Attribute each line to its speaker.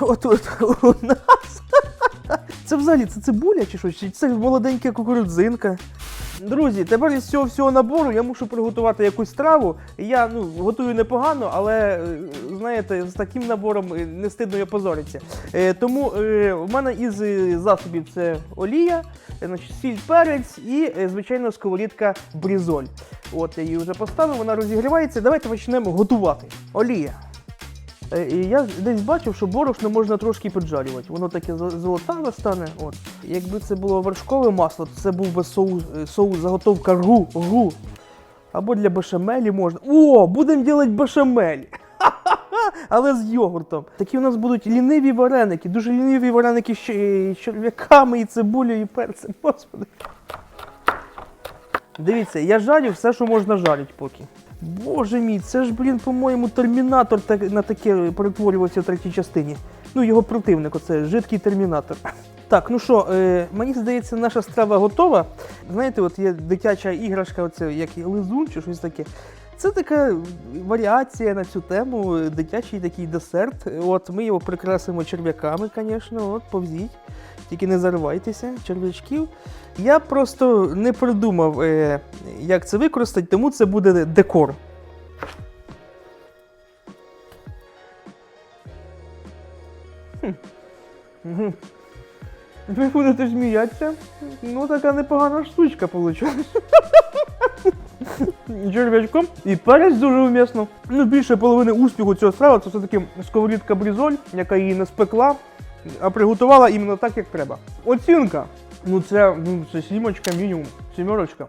Speaker 1: От, от у нас. Це взагалі це цибуля чи що? Чи це молоденька кукурудзинка? Друзі, тепер із цього всього набору я мушу приготувати якусь страву. Я ну, готую непогано, але е, знаєте, з таким набором е, не стидно і позориться. Е, тому е, в мене із е, засобів це олія, значить, сіль, перець і, е, звичайно, сковорідка брізоль. От я її вже поставив, вона розігрівається. Давайте почнемо готувати. Олія. Е, І я десь бачив, що борошно можна трошки піджарювати. Воно таке зо- золотаве стане. От. Якби це було вершкове масло, то це був би соус, е, соус заготовка ру, ру. Або для бешамелі можна. О, будемо робити бешамель! Але з йогуртом. Такі у нас будуть ліниві вареники, дуже ліниві вареники з черв'яками і цибулею, і перцем. Господи. Дивіться, я жарю все, що можна жарити поки. Боже мій, це ж, блін, по-моєму, термінатор так, на таке перетворювався в третій частині. Ну, його противник, оце жидкий термінатор. Так, ну що, е, мені здається, наша страва готова. Знаєте, от є дитяча іграшка, оце як лизун чи щось таке. Це така варіація на цю тему, дитячий такий десерт. От ми його прикрасимо черв'яками, звісно, от повзіть. Тільки не заривайтеся, черв'ячків. Я просто не придумав, е, як це використати, тому це буде декор. Ви будете сміятися. Ну, така непогана штучка вийшла. Черв'ячком і перець дуже умісно. Ну, більше половини успіху цього страви це все-таки сковорідка брізоль, яка її не спекла, а приготувала іменно так, як треба. Оцінка. Ну це, ну, це сімочка мінімум, сімерочка.